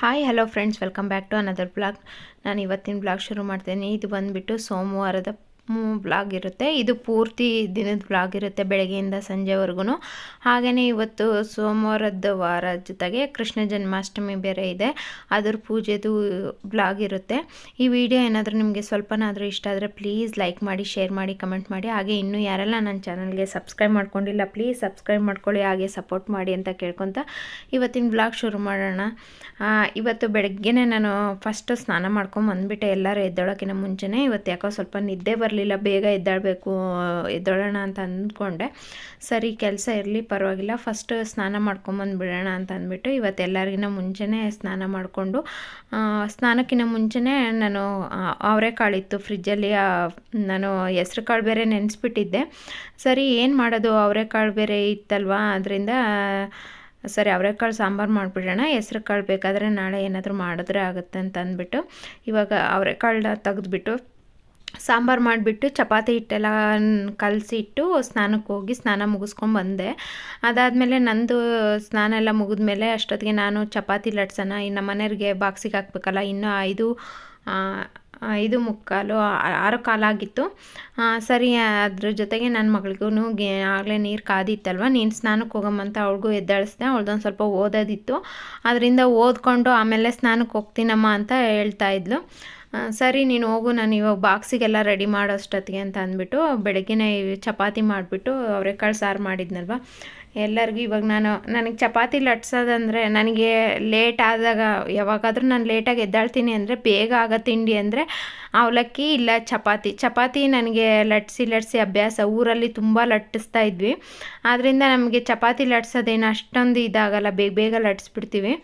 Hi hello friends welcome back to another blog ನಾನು ಇವತ್ತಿನ blog ಶುರು ಮಾಡ್ತೇನೆ. ಇದು ಬಂದುಬಿಟ್ಟು ಸೋಮವಾರದ ಬ್ಲಾಗ್ ಇರುತ್ತೆ. ಇದು ಪೂರ್ತಿ ದಿನದ ಬ್ಲಾಗ್ ಇರುತ್ತೆ ಬೆಳಗ್ಗೆಯಿಂದ ಸಂಜೆವರೆಗೂ ಹಾಗೆಯೇ ಇವತ್ತು ಸೋಮವಾರದ ವಾರ ಜೊತೆಗೆ ಕೃಷ್ಣ ಜನ್ಮಾಷ್ಟಮಿ ಬೇರೆ ಇದೆ. ಅದ್ರ ಪೂಜೆದು ಬ್ಲಾಗ್ ಇರುತ್ತೆ. ಈ ವಿಡಿಯೋ ಏನಾದರೂ ನಿಮಗೆ ಸ್ವಲ್ಪನಾದರೂ ಇಷ್ಟ ಆದರೆ ಪ್ಲೀಸ್ ಲೈಕ್ ಮಾಡಿ ಶೇರ್ ಮಾಡಿ ಕಮೆಂಟ್ ಮಾಡಿ. ಹಾಗೆ ಇನ್ನೂ ಯಾರೆಲ್ಲ ನನ್ನ ಚಾನಲ್ಗೆ ಸಬ್ಸ್ಕ್ರೈಬ್ ಮಾಡ್ಕೊಂಡಿಲ್ಲ ಪ್ಲೀಸ್ ಸಬ್ಸ್ಕ್ರೈಬ್ ಮಾಡ್ಕೊಳ್ಳಿ, ಹಾಗೆ ಸಪೋರ್ಟ್ ಮಾಡಿ ಅಂತ ಕೇಳ್ಕೊತ ಇವತ್ತಿನ ಬ್ಲಾಗ್ ಶುರು ಮಾಡೋಣ. ಇವತ್ತು ಬೆಳಗ್ಗೆನೇ ನಾನು ಫಸ್ಟ್ ಸ್ನಾನ ಮಾಡ್ಕೊಂಡು ಬಂದುಬಿಟ್ಟೆ ಎಲ್ಲರೂ ಎದ್ದೊಳಕ್ಕಿಂತ ಮುಂಚೆನೇ ಇವತ್ತು ಯಾಕೋ ಸ್ವಲ್ಪ ನಿದ್ದೆ ಬರಲಿಲ್ಲ ಬೇಗ ಎದ್ದಾಡಬೇಕು ಎದ್ದೋಳೋಣ ಅಂತ ಅಂದ್ಕೊಂಡೆ. ಸರಿ, ಕೆಲಸ ಇರಲಿ, ಪರವಾಗಿಲ್ಲ ಫಸ್ಟ್ ಸ್ನಾನ ಮಾಡ್ಕೊಂಬಂದುಬಿಡೋಣ ಅಂತ ಅಂದ್ಬಿಟ್ಟು ಇವತ್ತು ಎಲ್ಲರಿಗಿನ್ನ ಮುಂಚೆನೇ ಸ್ನಾನ ಮಾಡಿಕೊಂಡು ಸ್ನಾನಕ್ಕಿಂತ ಮುಂಚೆನೇ ನಾನು ಅವರೆಕಾಳಿತ್ತು ಫ್ರಿಜ್ಜಲ್ಲಿ ನಾನು ಹೆಸ್ರು ಕಾಳು ಬೇರೆ ನೆನೆಸ್ಬಿಟ್ಟಿದ್ದೆ. ಸರಿ, ಏನು ಮಾಡೋದು? ಅವರೆಕಾಳು ಬೇರೆ ಇತ್ತಲ್ವಾ? ಅದರಿಂದ, ಸರಿ ಅವರೆಕಾಳು ಸಾಂಬಾರು ಮಾಡಿಬಿಡೋಣ, ಹೆಸ್ರು ಕಾಳು ಬೇಕಾದರೆ ನಾಳೆ ಏನಾದರೂ ಮಾಡಿದ್ರೆ ಆಗುತ್ತೆ ಅಂತ ಅಂದ್ಬಿಟ್ಟು, ಇವಾಗ ಅವರೆಕಾಳನ್ನ ತೆಗೆದ್ಬಿಟ್ಟು ಸಾಂಬಾರು ಮಾಡಿಬಿಟ್ಟು ಚಪಾತಿ ಹಿಟ್ಟೆಲ್ಲ ಕಲಸಿಟ್ಟು ಸ್ನಾನಕ್ಕೆ ಹೋಗಿ ಸ್ನಾನ ಮುಗಿಸ್ಕೊಂಡು ಬಂದೆ. ಅದಾದಮೇಲೆ ನಂದು ಸ್ನಾನ ಎಲ್ಲ ಮುಗಿದ್ಮೇಲೆ ಅಷ್ಟೊತ್ತಿಗೆ ನಾನು ಚಪಾತಿ ಲಟ್ಸೋಣ, ಇನ್ನು ಮನೆಯವ್ರಿಗೆ ಬಾಕ್ಸಿಗೆ ಹಾಕ್ಬೇಕಲ್ಲ, ಇನ್ನೂ ಐದು ಐದು ಮುಕ್ಕಾಲು ಆರು ಕಾಲಾಗಿತ್ತು ಸರಿ, ಅದ್ರ ಜೊತೆಗೆ ನನ್ನ ಮಗಳಿಗೂ ಆಗಲೇ ನೀರು ಕಾದಿತ್ತಲ್ವ? ನೀನು ಸ್ನಾನಕ್ಕೆ ಹೋಗಮ್ಮಂತ ಅವಳಿಗೂ ಎದ್ದಾಳಿಸ್ದೆ, ಅವಳ್ದೊಂದು ಸ್ವಲ್ಪ ಓದೋದಿತ್ತು. ಅದರಿಂದ ಓದ್ಕೊಂಡು ಆಮೇಲೆ ಸ್ನಾನಕ್ಕೆ ಹೋಗ್ತೀನಮ್ಮ ಅಂತ ಹೇಳ್ತಾ ಇದ್ಲು. ಸರಿ, ನೀನು ಹೋಗು, ನಾನು ಇವಾಗ ಬಾಕ್ಸಿಗೆಲ್ಲ ರೆಡಿ ಮಾಡೋಷ್ಟೊತ್ತಿಗೆ ಅಂತ ಅಂದ್ಬಿಟ್ಟು ಬೆಳಗ್ಗೆನೇ ಚಪಾತಿ ಮಾಡಿಬಿಟ್ಟು ಅವರೆಕಾಳು ಸಾರು ಮಾಡಿದ್ನಲ್ವ? ಎಲ್ಲರಿಗೂ ಇವಾಗ ನಾನು, ನನಗೆ ಚಪಾತಿ ಲಟ್ಸೋದಂದರೆ ನನಗೆ ಲೇಟ್ ಆದಾಗ, ಯಾವಾಗಾದರೂ ನಾನು ಲೇಟಾಗಿ ಎದ್ದಾಳ್ತೀನಿ ಅಂದರೆ ಬೇಗ ಆಗೋ ತಿಂಡಿ ಅಂದರೆ ಅವಲಕ್ಕಿ ಇಲ್ಲ ಚಪಾತಿ. ಚಪಾತಿ ನನಗೆ ಲಟ್ಸಿ ಲಟ್ಸಿ ಅಭ್ಯಾಸ, ಊರಲ್ಲಿ ತುಂಬ ಲಟ್ಟಿಸ್ತಾ ಇದ್ವಿ. ಆದ್ದರಿಂದ ನಮಗೆ ಚಪಾತಿ ಲಟ್ಸೋದೇನು ಅಷ್ಟೊಂದು ಇದಾಗಲ್ಲ, ಬೇಗ ಬೇಗ ಲಟ್ಸ್ಬಿಡ್ತೀವಿ.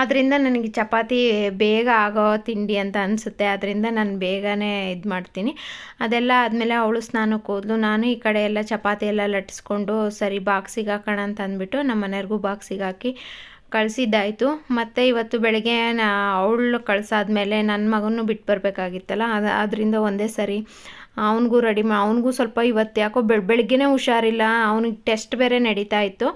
ಆದ್ದರಿಂದ ನನಗೆ ಚಪಾತಿ ಬೇಗ ಆಗೋ ತಿಂಡಿ ಅಂತ ಅನಿಸುತ್ತೆ. ಅದರಿಂದ ನಾನು ಬೇಗನೆ ಇದು ಮಾಡ್ತೀನಿ. ಅದೆಲ್ಲ ಆದಮೇಲೆ ಅವಳು ಸ್ನಾನಕ್ಕೆ ಹೋದ್ಲು. ನಾನು ಈ ಕಡೆ ಎಲ್ಲ ಚಪಾತಿ ಎಲ್ಲ ಲಟ್ಟಿಸ್ಕೊಂಡು ಸರಿ ಬಾಕ್ಸಿಗೆ ಹಾಕೋಣ ಅಂತ ಅಂದ್ಬಿಟ್ಟು ನಮ್ಮ ಮನೆಯವ್ರಿಗೂ ಬಾಕ್ಸಿಗೆ ಹಾಕಿ ಕಳಿಸಿದ್ದಾಯಿತು. ಮತ್ತು ಇವತ್ತು ಬೆಳಗ್ಗೆ ನಾ ಅವಳು ಕಳ್ಸಾದ್ಮೇಲೆ ನನ್ನ ಮಗನೂ ಬಿಟ್ಟು ಬರಬೇಕಾಗಿತ್ತಲ್ಲ. ಅದು ಅದರಿಂದ ಒಂದೇ ಸರಿ ಅವನಿಗೂ ರೆಡಿ ಮಾ, ಅವನಿಗೂ ಸ್ವಲ್ಪ ಇವತ್ತು ಯಾಕೋ ಬೆಳ, ಬೆಳಗ್ಗೆನೇ ಹುಷಾರಿಲ್ಲ. ಅವನಿಗೆ ಟೆಸ್ಟ್ ಬೇರೆ ನಡೀತಾ ಇತ್ತು.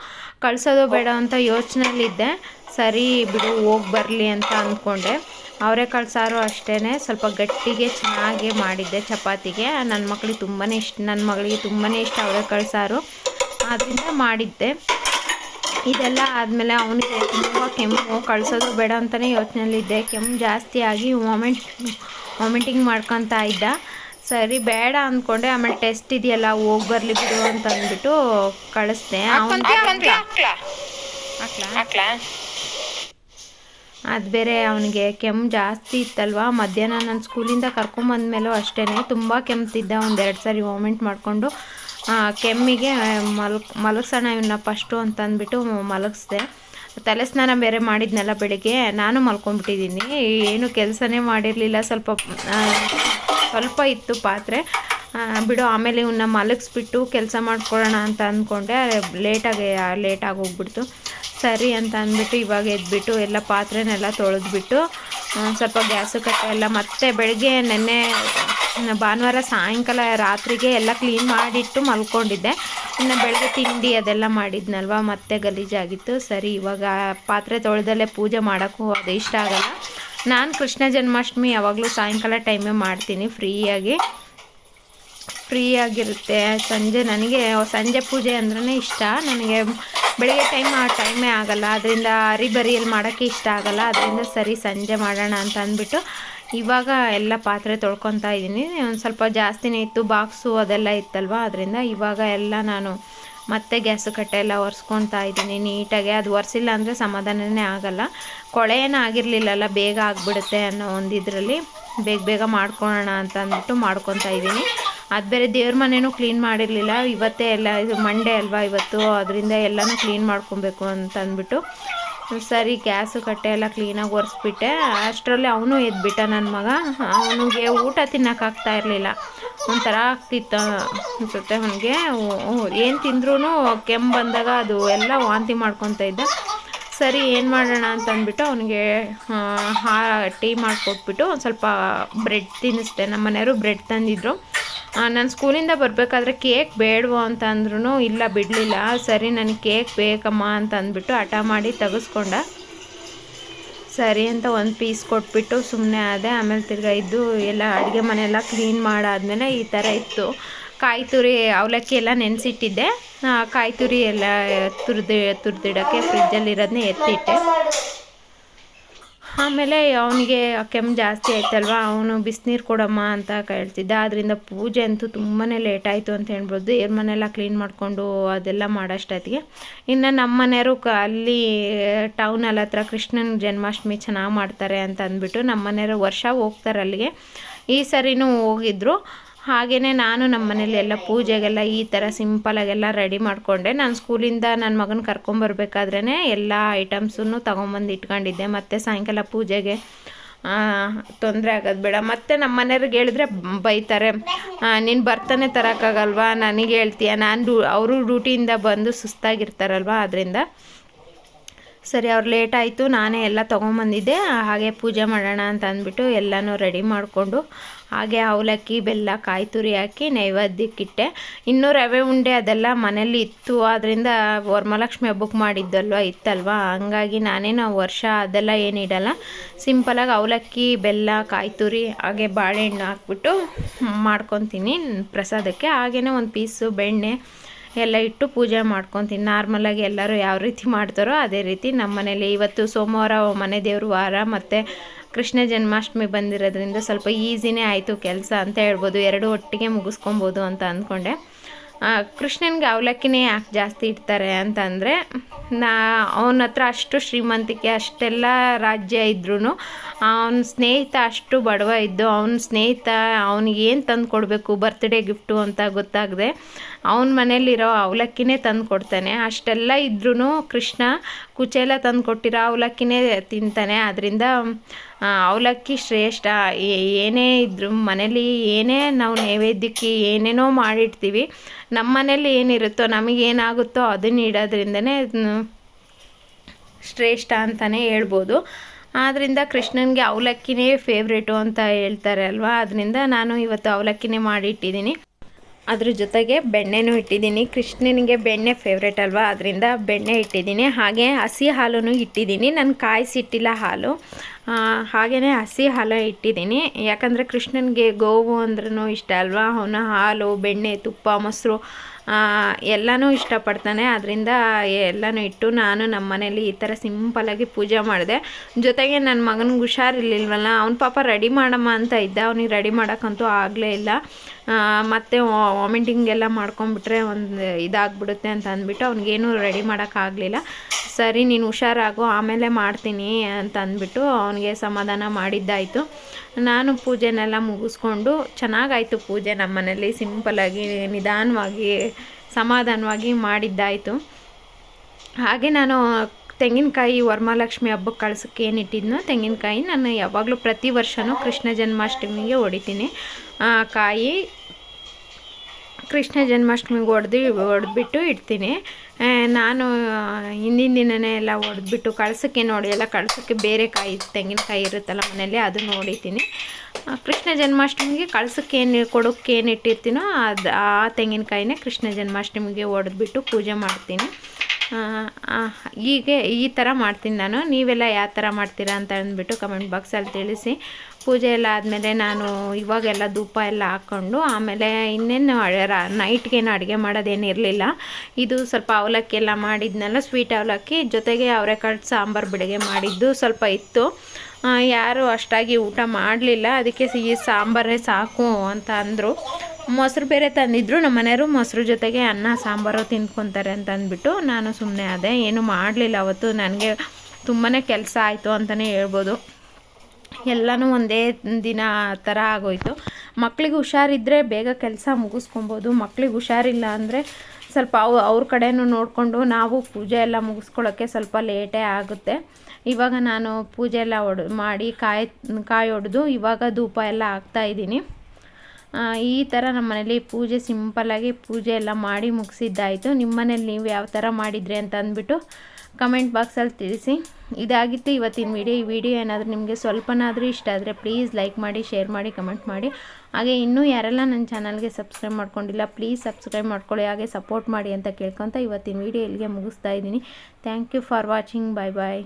ಕಳಿಸೋದು ಬೇಡ ಅಂತ ಯೋಚನೆಯಲ್ಲಿದ್ದೆ. ಸರಿ ಬಿಡು ಹೋಗಿ ಬರಲಿ ಅಂತ ಅಂದ್ಕೊಂಡೆ ಅವರೆಕಾಳು ಸಾರು ಅಷ್ಟೇ ಸ್ವಲ್ಪ ಗಟ್ಟಿಗೆ ಚೆನ್ನಾಗಿ ಮಾಡಿದ್ದೆ ಚಪಾತಿಗೆ. ನನ್ನ ಮಕ್ಕಳಿಗೆ ತುಂಬಾ ಇಷ್ಟ ನನ್ನ ಮಗಳಿಗೆ ತುಂಬಾ ಇಷ್ಟ ಅವರೆಕಾಳು ಸಾರು. ಆದ್ದರಿಂದ ಮಾಡಿದ್ದೆ. ಇದೆಲ್ಲ ಆದಮೇಲೆ ಅವನಿಗೆ ತುಂಬ ಕೆಮ್ಮು ಕಳಿಸೋದು ಬೇಡ ಅಂತಲೇ ಯೋಚನೆಯಲ್ಲಿದ್ದೆ. ಕೆಮ್ಮು ಜಾಸ್ತಿ ಆಗಿ ವಾಮಿಟ್ ವಾಮಿಟಿಂಗ್ ಮಾಡ್ಕೊತಾ ಇದ್ದ. ಸರಿ ಬೇಡ ಅಂದ್ಕೊಂಡೆ ಆಮೇಲೆ ಟೆಸ್ಟ್ ಇದೆಯಲ್ಲ ಹೋಗಿ ಬರಲಿ ಬಿಡು ಅಂತ ಅಂದ್ಬಿಟ್ಟು ಕಳಿಸ್ದೆ. ಅವನಿಗೆ ಅದು ಬೇರೆ ಅವನಿಗೆ ಕೆಮ್ಮು ಜಾಸ್ತಿ ಇತ್ತಲ್ವ? ಮಧ್ಯಾಹ್ನ ನಾನು ಸ್ಕೂಲಿಂದ ಕರ್ಕೊಂಬಂದ್ಮೇಲೂ ಅಷ್ಟೇ ತುಂಬ ಕೆಮ್ತಿದ್ದ ಒಂದೆರಡು ಸಾರಿ ವಾಮಿಂಟ್ ಮಾಡಿಕೊಂಡು ಕೆಮ್ಮಿಗೆ ಮಲ್ ಮಲಗಿಸೋಣ ಇವನ್ನ ಫಸ್ಟು ಅಂತ ಅಂದ್ಬಿಟ್ಟು ಮಲಗಿಸ್ದೆ. ತಲೆ ಸ್ನಾನ ಬೇರೆ ಮಾಡಿದ್ನಲ್ಲ ಬೆಳಿಗ್ಗೆ, ನಾನು ಮಲ್ಕೊಂಡ್ಬಿಟ್ಟಿದ್ದೀನಿ. ಏನು ಕೆಲಸನೇ ಮಾಡಿರಲಿಲ್ಲ. ಸ್ವಲ್ಪ ಸ್ವಲ್ಪ ಇತ್ತು ಪಾತ್ರೆ. ಬಿಡು, ಆಮೇಲೆ ಇವನ್ನ ಮಲಗಿಸ್ಬಿಟ್ಟು ಕೆಲಸ ಮಾಡ್ಕೊಳ್ಳೋಣ ಅಂತ ಅಂದ್ಕೊಂಡೆ. ಲೇಟಾಗಿ ಲೇಟಾಗಿ ಹೋಗ್ಬಿಡ್ತು. ಸರಿ ಅಂತ ಅಂದ್ಬಿಟ್ಟು ಇವಾಗ ಎದ್ಬಿಟ್ಟು ಎಲ್ಲ ಪಾತ್ರೆನೆಲ್ಲ ತೊಳೆದ್ಬಿಟ್ಟು ಸ್ವಲ್ಪ ಗ್ಯಾಸು ಕಟ್ಟ ಎಲ್ಲ ಮತ್ತೆ ಬೆಳಗ್ಗೆ ನೆನ್ನೆ ಭಾನುವಾರ ಸಾಯಂಕಾಲ ರಾತ್ರಿಗೆ ಎಲ್ಲ ಕ್ಲೀನ್ ಮಾಡಿಟ್ಟು ಮಲ್ಕೊಂಡಿದ್ದೆ. ಇನ್ನು ಬೆಳಗ್ಗೆ ತಿಂಡಿ ಅದೆಲ್ಲ ಮಾಡಿದ್ನಲ್ವ, ಮತ್ತೆ ಗಲೀಜಾಗಿತ್ತು ಸರಿ, ಇವಾಗ ಪಾತ್ರೆ ತೊಳೆದಲ್ಲೇ ಪೂಜೆ ಮಾಡೋಕ್ಕೂ ಅದು ಇಷ್ಟ ಆಗಲ್ಲ. ನಾನು ಕೃಷ್ಣ ಜನ್ಮಾಷ್ಟಮಿ ಯಾವಾಗಲೂ ಸಾಯಂಕಾಲ ಟೈಮೇ ಮಾಡ್ತೀನಿ, ಫ್ರೀಯಾಗಿ. ಫ್ರೀಯಾಗಿರುತ್ತೆ. ಸಂಜೆ ನನಗೆ, ಸಂಜೆ ಪೂಜೆ ಅಂದ್ರೇ ಇಷ್ಟ. ನನಗೆ ಬೆಳಿಗ್ಗೆ ಟೈಮ್ ಆ ಟೈಮೇ ಆಗಲ್ಲ. ಅದರಿಂದ ಅರಿಬರಿಯಲ್ಲಿ ಮಾಡೋಕ್ಕೆ ಇಷ್ಟ ಆಗಲ್ಲ. ಅದರಿಂದ ಸರಿ ಸಂಜೆ ಮಾಡೋಣ ಅಂತ ಅಂದ್ಬಿಟ್ಟು ಇವಾಗ ಎಲ್ಲ ಪಾತ್ರೆ ತೊಳ್ಕೊತಾ ಇದ್ದೀನಿ. ಒಂದು ಸ್ವಲ್ಪ ಜಾಸ್ತಿನೇ ಇತ್ತು. ಬಾಕ್ಸು ಅದೆಲ್ಲ ಇತ್ತಲ್ವ? ಅದರಿಂದ ಇವಾಗ ಎಲ್ಲ ನಾನು ಮತ್ತೆ ಗ್ಯಾಸು ಕಟ್ಟೆ ಎಲ್ಲ ಒರೆಸ್ಕೊತಾ ಇದ್ದೀನಿ. ನೀಟಾಗಿ ಅದು ಒರೆಸಿಲ್ಲ ಅಂದರೆ ಸಮಾಧಾನನೇ ಆಗಲ್ಲ. ಕೊಳೆ ಏನೂ ಆಗಿರಲಿಲ್ಲಲ್ಲ, ಬೇಗ ಆಗಿಬಿಡುತ್ತೆ ಅನ್ನೋ ಒಂದು ಇದರಲ್ಲಿ ಬೇಗ ಬೇಗ ಮಾಡ್ಕೊಳ್ಳೋಣ ಅಂತ ಅಂದ್ಬಿಟ್ಟು ಮಾಡ್ಕೊತಾ ಇದ್ದೀನಿ. ಅದು ಬೇರೆ ದೇವ್ರ ಮನೆಯೂ ಕ್ಲೀನ್ ಮಾಡಿರಲಿಲ್ಲ. ಇವತ್ತೇ ಎಲ್ಲ ಇದು ಮಂಡೇ ಅಲ್ವಾ ಇವತ್ತು, ಅದರಿಂದ ಎಲ್ಲನೂ ಕ್ಲೀನ್ ಮಾಡ್ಕೊಬೇಕು ಅಂತ ಅಂದ್ಬಿಟ್ಟು ಸರಿ ಗ್ಯಾಸು, ಕಟ್ಟೆ ಎಲ್ಲ ಕ್ಲೀನಾಗಿ ಒರೆಸ್ಬಿಟ್ಟೆ. ಅಷ್ಟರಲ್ಲಿ ಅವನು ಎದ್ಬಿಟ್ಟ ನನ್ನ ಮಗ. ಅವನಿಗೆ ಊಟ ತಿನ್ನೋಕ್ಕಾಗ್ತಾ ಇರಲಿಲ್ಲ. ಒಂಥರ ಆಗ್ತಿತ್ತು ಅನ್ಸುತ್ತೆ ಅವನಿಗೆ. ಏನು ತಿಂದ್ರೂ ಕೆಮ್ಮು ಬಂದಾಗ ಅದು ಎಲ್ಲ ವಾಂತಿ ಮಾಡ್ಕೊತ ಇದ್ದ. ಸರಿ, ಏನು ಮಾಡೋಣ ಅಂತ ಅಂದ್ಬಿಟ್ಟು ಅವನಿಗೆ ಟೀ ಮಾಡಿಕೊಟ್ಬಿಟ್ಟು ಒಂದು ಸ್ವಲ್ಪ ಬ್ರೆಡ್ ತಿನ್ನಿಸ್ದೆ. ನಮ್ಮ ಮನೆಯವರು ಬ್ರೆಡ್ ತಂದಿದ್ರು. ನಾನು ಸ್ಕೂಲಿಂದ ಬರಬೇಕಾದ್ರೆ ಕೇಕ್ ಬೇಡವೋ ಅಂತ ಅಂದ್ರೂ ಇಲ್ಲ, ಬಿಡಲಿಲ್ಲ. ಸರಿ ನನಗೆ ಕೇಕ್ ಬೇಕಮ್ಮ ಅಂತ ಅಂದ್ಬಿಟ್ಟು ಹಠ ಮಾಡಿ ತೆಗೆಸ್ಕೊಂಡ. ಸರಿ ಅಂತ ಒಂದು ಪೀಸ್ ಕೊಟ್ಬಿಟ್ಟು ಸುಮ್ಮನೆ ಆದೆ. ಆಮೇಲೆ ತಿರ್ಗಾ ಇದ್ದು ಎಲ್ಲ ಅಡುಗೆ ಮನೆಯೆಲ್ಲ ಕ್ಲೀನ್ ಮಾಡಾದ್ಮೇಲೆ ಈ ಥರ ಇತ್ತು. ಕಾಯಿ ತುರಿ ಅವಲಕ್ಕಿ ಎಲ್ಲ ನೆನೆಸಿಟ್ಟಿದ್ದೆ. ಕಾಯಿ ತುರಿ ಎಲ್ಲ ತುರಿದು ತುರಿದಿಡೋಕ್ಕೆ ಫ್ರಿಜ್ಜಲ್ಲಿರೋದನ್ನೇ ಎತ್ತಿಟ್ಟೆ. ಆಮೇಲೆ ಅವನಿಗೆ ಕೆಮ್ಮು ಜಾಸ್ತಿ ಆಯ್ತಲ್ವ, ಅವನು ಬಿಸಿನೀರು ಕೊಡಮ್ಮ ಅಂತ ಕೇಳ್ತಿದ್ದ. ಅದರಿಂದ ಪೂಜೆ ಅಂತೂ ತುಂಬಾ ಲೇಟ್ ಆಯಿತು ಅಂತ ಹೇಳ್ಬೋದು. ಮನೆಯೆಲ್ಲ ಕ್ಲೀನ್ ಮಾಡಿಕೊಂಡು ಅದೆಲ್ಲ ಮಾಡೋಷ್ಟೊತ್ತಿಗೆ ಇನ್ನು ನಮ್ಮ ಮನೆಯವರು ಕ ಅಲ್ಲಿ ಟೌನಲ್ಲಿ ಹತ್ರ ಕೃಷ್ಣನ ಜನ್ಮಾಷ್ಟಮಿ ಚೆನ್ನಾಗಿ ಮಾಡ್ತಾರೆ ಅಂತ ಅಂದ್ಬಿಟ್ಟು ನಮ್ಮ ಮನೆಯವರು ವರ್ಷ ಹೋಗ್ತಾರೆ ಅಲ್ಲಿಗೆ. ಈ ಸರಿನೂ ಹೋಗಿದ್ರು. ಹಾಗೆಯೇ ನಾನು ನಮ್ಮ ಮನೇಲಿ ಎಲ್ಲ ಪೂಜೆಗೆಲ್ಲ ಈ ಥರ ಸಿಂಪಲಾಗೆಲ್ಲ ರೆಡಿ ಮಾಡಿಕೊಂಡೆ. ನಾನು ಸ್ಕೂಲಿಂದ ನನ್ನ ಮಗನ ಕರ್ಕೊಂಬರ್ಬೇಕಾದ್ರೇ ಎಲ್ಲ ಐಟಮ್ಸನ್ನು ತೊಗೊಂಬಂದು ಇಟ್ಕೊಂಡಿದ್ದೆ. ಮತ್ತು ಸಾಯಂಕಾಲ ಪೂಜೆಗೆ ತೊಂದರೆ ಆಗೋದು ಬೇಡ. ಮತ್ತು ನಮ್ಮ ಮನೆಯವ್ರಿಗೆ ಹೇಳಿದ್ರೆ ಬೈತಾರೆ. ನೀನು ಬರ್ತಾನೆ ತರೋಕ್ಕಾಗಲ್ವಾ ನನಗೆ ಹೇಳ್ತೀಯ? ನಾನು ಡ್ಯೂ ಅವರು ಡ್ಯೂಟಿಯಿಂದ ಬಂದು ಸುಸ್ತಾಗಿರ್ತಾರಲ್ವ? ಅದರಿಂದ ಸರಿ, ಅವ್ರು ಲೇಟ್ ಆಯಿತು, ನಾನೇ ಎಲ್ಲ ತೊಗೊಂಬಂದಿದ್ದೆ. ಹಾಗೆ ಪೂಜೆ ಮಾಡೋಣ ಅಂತ ಅಂದ್ಬಿಟ್ಟು ಎಲ್ಲನೂ ರೆಡಿ ಮಾಡಿಕೊಂಡು, ಹಾಗೆ ಅವಲಕ್ಕಿ, ಬೆಲ್ಲ, ಕಾಯಿ ತುರಿ ಹಾಕಿ ನೈವೇದ್ಯಕ್ಕಿಟ್ಟೆ ಇನ್ನೂ ರವೆ ಉಂಡೆ ಅದೆಲ್ಲ ಮನೇಲಿ ಇತ್ತು ಆದ್ದರಿಂದ ವರಮಹಾಲಕ್ಷ್ಮಿ ಹಬ್ಬಕ್ಕೆ ಮಾಡಿದ್ದಲ್ವ, ಇತ್ತಲ್ವ? ಹಂಗಾಗಿ ನಾನೇನು ವರ್ಷ ಅದೆಲ್ಲ ಏನಿಡಲ್ಲ ಸಿಂಪಲಾಗಿ ಅವಲಕ್ಕಿ, ಬೆಲ್ಲ, ಕಾಯಿ ತುರಿ, ಹಾಗೆ ಬಾಳೆಹಣ್ಣು ಹಾಕ್ಬಿಟ್ಟು ಮಾಡ್ಕೊತೀನಿ ಪ್ರಸಾದಕ್ಕೆ. ಹಾಗೆಯೇ ಒಂದು ಪೀಸು, ಬೆಣ್ಣೆ ಎಲ್ಲ ಇಟ್ಟು ಪೂಜೆ ಮಾಡ್ಕೊತೀನಿ. ನಾರ್ಮಲಾಗಿ ಎಲ್ಲರೂ ಯಾವ ರೀತಿ ಮಾಡ್ತಾರೋ ಅದೇ ರೀತಿ ನಮ್ಮ ಮನೇಲಿ ಇವತ್ತು ಸೋಮವಾರ ಮನೆ ದೇವ್ರ ವಾರ ಮತ್ತು ಕೃಷ್ಣ ಜನ್ಮಾಷ್ಟಮಿ ಬಂದಿರೋದ್ರಿಂದ ಸ್ವಲ್ಪ ಈಸಿನೇ ಆಯಿತು ಕೆಲಸ ಅಂತ ಹೇಳ್ಬೋದು. ಎರಡು ಒಟ್ಟಿಗೆ ಮುಗಿಸ್ಕೊಬೋದು ಅಂತ ಅಂದ್ಕೊಂಡೆ. ಕೃಷ್ಣನಿಗೆ ಅವಲಕ್ಕಿನೇ ಯಾಕೆ ಜಾಸ್ತಿ ಇಡ್ತಾರೆ ಅಂತಂದರೆ, ನಾ ಅವನ ಹತ್ರ ಅಷ್ಟು ಶ್ರೀಮಂತಿಕೆ, ಅಷ್ಟೆಲ್ಲ ರಾಜ್ಯ ಇದ್ರೂ ಅವನ ಸ್ನೇಹಿತ ಅಷ್ಟು ಬಡವ ಇದ್ದು, ಅವನ ಸ್ನೇಹಿತ ಅವನಿಗೆ ಏನು ತಂದು ಕೊಡಬೇಕು ಬರ್ತ್ಡೇ ಗಿಫ್ಟು ಅಂತ ಗೊತ್ತಾಗದೆ, ಅವನ ಮನೇಲಿರೋ ಅವಲಕ್ಕಿನೇ ತಂದು ಕೊಡ್ತಾನೆ. ಅಷ್ಟೆಲ್ಲ ಇದ್ರೂ ಕೃಷ್ಣ ಕುಚೇಲ ತಂದು ಕೊಟ್ಟಿರೋ ಅವಲಕ್ಕಿನೇ ತಿಂತಾನೆ. ಅದರಿಂದ ಅವಲಕ್ಕಿ ಶ್ರೇಷ್ಠ. ಏನೇ ಇದ್ರು ಮನೇಲಿ ಏನೇ ನಾವು ನೈವೇದ್ಯಕ್ಕೆ ಏನೇನೋ ಮಾಡಿಡ್ತೀವಿ ನಮ್ಮ ಮನೇಲಿ ಏನಿರುತ್ತೋ, ನಮಗೇನಾಗುತ್ತೋ ಅದನ್ನ ಇಡೋದ್ರಿಂದನೇ ಶ್ರೇಷ್ಠ ಅಂತಲೇ ಹೇಳ್ಬೋದು. ಆದ್ದರಿಂದ ಕೃಷ್ಣನಿಗೆ ಅವಲಕ್ಕಿನೇ ಫೇವ್ರೇಟು ಅಂತ ಹೇಳ್ತಾರೆ ಅಲ್ವಾ? ಅದರಿಂದ ನಾನು ಇವತ್ತು ಅವಲಕ್ಕಿನೇ ಮಾಡಿಟ್ಟಿದ್ದೀನಿ. ಅದ್ರ ಜೊತೆಗೆ ಬೆಣ್ಣೆನೂ ಇಟ್ಟಿದ್ದೀನಿ. ಕೃಷ್ಣನಿಗೆ ಬೆಣ್ಣೆ ಫೇವ್ರೇಟ್ ಅಲ್ವಾ? ಅದರಿಂದ ಬೆಣ್ಣೆ ಇಟ್ಟಿದ್ದೀನಿ. ಹಾಗೆ ಹಸಿ ಹಾಲು ಇಟ್ಟಿದ್ದೀನಿ. ನಾನು ಕಾಯಿಸಿಟ್ಟಿಲ್ಲ ಹಾಲು. ಹಾಗೆಯೇ ಹಸಿ ಹಾಲು ಇಟ್ಟಿದ್ದೀನಿ. ಯಾಕಂದರೆ ಕೃಷ್ಣನಿಗೆ ಗೋವು ಅಂದ್ರೂ ಇಷ್ಟ ಅಲ್ವಾ? ಅವನ ಹಾಲು, ಬೆಣ್ಣೆ, ತುಪ್ಪ, ಮೊಸರು ಎಲ್ಲನೂ ಇಷ್ಟಪಡ್ತಾನೆ. ಅದರಿಂದ ಎಲ್ಲನೂ ಇಟ್ಟು ನಾನು ನಮ್ಮ ಮನೇಲಿ ಈ ಥರ ಸಿಂಪಲಾಗಿ ಪೂಜೆ ಮಾಡಿದೆ. ಜೊತೆಗೆ ನನ್ನ ಮಗನಿಗೆ ಹುಷಾರಿರ್ಲಿಲ್ವಲ್ಲ? ಅವ್ನ ಪಾಪ ರೆಡಿ ಮಾಡಮ್ಮ ಅಂತ ಇದ್ದ. ಅವ್ನಿಗೆ ರೆಡಿ ಮಾಡೋಕ್ಕಂತೂ ಆಗಲೇ ಇಲ್ಲ. ಮತ್ತು ವಾಮಿಟಿಂಗ್ ಎಲ್ಲ ಮಾಡ್ಕೊಂಡ್ಬಿಟ್ರೆ ಒಂದು ಇದಾಗ್ಬಿಡುತ್ತೆ ಅಂತ ಅಂದ್ಬಿಟ್ಟು ಅವ್ನಿಗೇನು ರೆಡಿ ಮಾಡೋಕ್ಕಾಗಲಿಲ್ಲ ಸರಿ, ನೀನು ಹುಷಾರಾಗು, ಆಮೇಲೆ ಮಾಡ್ತೀನಿ ಅಂತ ಅಂದ್ಬಿಟ್ಟು ಅವನಿಗೆ ಸಮಾಧಾನ ಮಾಡಿದ್ದಾಯಿತು. ನಾನು ಪೂಜೆನೆಲ್ಲ ಮುಗಿಸ್ಕೊಂಡು, ಚೆನ್ನಾಗಾಯಿತು ಪೂಜೆ ನಮ್ಮ ಮನೇಲಿ ಸಿಂಪಲಾಗಿ ನಿಧಾನವಾಗಿ, ಸಮಾಧಾನವಾಗಿ ಮಾಡಿದ್ದಾಯಿತು. ಹಾಗೆ ನಾನು ತೆಂಗಿನಕಾಯಿ ವರಮಹಾಲಕ್ಷ್ಮಿ ಹಬ್ಬಕ್ಕೆ ಕಳ್ಸೋಕ್ಕೆ ಏನು ಇಟ್ಟಿದ್ನೋ, ತೆಂಗಿನಕಾಯಿ ನಾನು ಯಾವಾಗಲೂ ಪ್ರತಿ ವರ್ಷವೂ ಕೃಷ್ಣ ಜನ್ಮಾಷ್ಟಮಿಗೆ ಹೊಡಿತೀನಿ. ಕಾಯಿ ಕೃಷ್ಣ ಜನ್ಮಾಷ್ಟಮಿಗೆ ಹೊಡೆದು ಹೊಡೆದ್ಬಿಟ್ಟು ಇಡ್ತೀನಿ. ನಾನು ಹಿಂದಿನ ದಿನವೇ ಎಲ್ಲ ಹೊಡೆದ್ಬಿಟ್ಟು ಕಳಸಕ್ಕೆ ನೋಡಿ, ಎಲ್ಲ ಕಳಸಕ್ಕೆ ಬೇರೆ ಕಾಯಿ, ತೆಂಗಿನಕಾಯಿ ಇರುತ್ತಲ್ಲ ಮನೇಲಿ ಅದು ನೋಡಿತೀನಿ ಕೃಷ್ಣ ಜನ್ಮಾಷ್ಟಮಿಗೆ ಕಳ್ಸಕ್ಕೆ ಏನು ಕೊಡೋಕ್ಕೆ ಏನು ಇಟ್ಟಿರ್ತೀನೋ ಅದು, ಆ ತೆಂಗಿನಕಾಯಿನೇ ಕೃಷ್ಣ ಜನ್ಮಾಷ್ಟಮಿಗೆ ಹೊಡೆದ್ಬಿಟ್ಟು ಪೂಜೆ ಮಾಡ್ತೀನಿ. ಹೀಗೆ ಈ ಥರ ಮಾಡ್ತೀನಿ ನಾನು. ನೀವೆಲ್ಲ ಯಾವ ಥರ ಮಾಡ್ತೀರಾ ಅಂತ ಅಂದ್ಬಿಟ್ಟು ಕಮೆಂಟ್ ಬಾಕ್ಸಲ್ಲಿ ತಿಳಿಸಿ. ಪೂಜೆ ಎಲ್ಲ ಆದಮೇಲೆ ನಾನು ಇವಾಗೆಲ್ಲ ಧೂಪ ಎಲ್ಲ ಹಾಕ್ಕೊಂಡು ಆಮೇಲೆ ಇನ್ನೇನು ನೈಟ್ಗೇನು ಅಡುಗೆ ಮಾಡೋದೇನಿರಲಿಲ್ಲ ಇದು ಸ್ವಲ್ಪ ಅವಲಕ್ಕಿ ಎಲ್ಲ ಮಾಡಿದ್ನಲ್ಲ ಸ್ವೀಟ್ ಅವಲಕ್ಕಿ. ಜೊತೆಗೆ ಅವರೆಕಾಳು ಸಾಂಬಾರು ಬಿಡಿಗೆ ಮಾಡಿದ್ದು ಸ್ವಲ್ಪ ಇತ್ತು. ಯಾರು ಅಷ್ಟಾಗಿ ಊಟ ಮಾಡಲಿಲ್ಲ. ಅದಕ್ಕೆ ಸಿಹಿ ಸಾಂಬಾರೇ ಸಾಕು ಅಂತ ಅಂದರು. ಮೊಸರು ಬೇರೆ ತಂದಿದ್ರು. ನಮ್ಮ ಮನೆಯವರು ಮೊಸರು ಜೊತೆಗೆ ಅನ್ನ, ಸಾಂಬಾರು ತಿನ್ಕೊತಾರೆ ಅಂತ ಅಂದ್ಬಿಟ್ಟು ನಾನು ಸುಮ್ಮನೆ ಅದೇ ಏನು ಮಾಡಲಿಲ್ಲ ಅವತ್ತು. ನನಗೆ ತುಂಬಾ ಕೆಲಸ ಆಯಿತು ಅಂತಲೇ ಹೇಳ್ಬೋದು. ಎಲ್ಲನೂ ಒಂದೇ ದಿನ ಥರ ಆಗೋಯ್ತು. ಮಕ್ಳಿಗೆ ಹುಷಾರಿದ್ದರೆ ಬೇಗ ಕೆಲಸ ಮುಗಿಸ್ಕೊಬೋದು. ಮಕ್ಳಿಗೆ ಹುಷಾರಿಲ್ಲ ಅಂದರೆ ಸ್ವಲ್ಪ ಅವು ಅವ್ರ ಕಡೆಯೂ ನೋಡಿಕೊಂಡು ನಾವು ಪೂಜೆ ಎಲ್ಲ ಮುಗಿಸ್ಕೊಳ್ಳೋಕ್ಕೆ ಸ್ವಲ್ಪ ಲೇಟೇ ಆಗುತ್ತೆ. ಇವಾಗ ನಾನು ಪೂಜೆ ಎಲ್ಲ ಹೊಡ್ ಮಾಡಿ ಕಾಯಿ ಕಾಯಿ ಹೊಡೆದು ಇವಾಗ ಧೂಪ ಎಲ್ಲ ಹಾಕ್ತಾಯಿದ್ದೀನಿ ಈ ಥರ ನಮ್ಮ ಮನೇಲಿ ಪೂಜೆ ಸಿಂಪಲ್ಲಾಗಿ ಪೂಜೆ ಎಲ್ಲ ಮಾಡಿ ಮುಗಿಸಿದ್ದಾಯಿತು. ನಿಮ್ಮ ಮನೇಲಿ ನೀವು ಯಾವ ಥರ ಮಾಡಿದ್ರಿ ಅಂತ ಅಂದ್ಬಿಟ್ಟು ಕಮೆಂಟ್ ಬಾಕ್ಸಲ್ಲಿ ತಿಳಿಸಿ. ಇದಾಗಿತ್ತು ಇವತ್ತಿನ ವಿಡಿಯೋ. ಈ ವಿಡಿಯೋ ಏನಾದರೂ ನಿಮಗೆ ಸ್ವಲ್ಪನಾದರೂ ಇಷ್ಟ ಆದರೆ ಪ್ಲೀಸ್ ಲೈಕ್ ಮಾಡಿ ಶೇರ್ ಮಾಡಿ ಕಮೆಂಟ್ ಮಾಡಿ. ಹಾಗೆ ಇನ್ನೂ ಯಾರೆಲ್ಲ ನನ್ನ ಚಾನಲ್ಗೆ ಸಬ್ಸ್ಕ್ರೈಬ್ ಮಾಡ್ಕೊಂಡಿಲ್ಲ ಪ್ಲೀಸ್ ಸಬ್ಸ್ಕ್ರೈಬ್ ಮಾಡ್ಕೊಳ್ಳಿ, ಹಾಗೆ ಸಪೋರ್ಟ್ ಮಾಡಿ ಅಂತ ಕೇಳ್ಕೊತ ಇವತ್ತಿನ ವಿಡಿಯೋ ಇಲ್ಲಿಗೆ ಮುಗಿಸ್ತಾ ಇದ್ದೀನಿ. Thank you for watching bye bye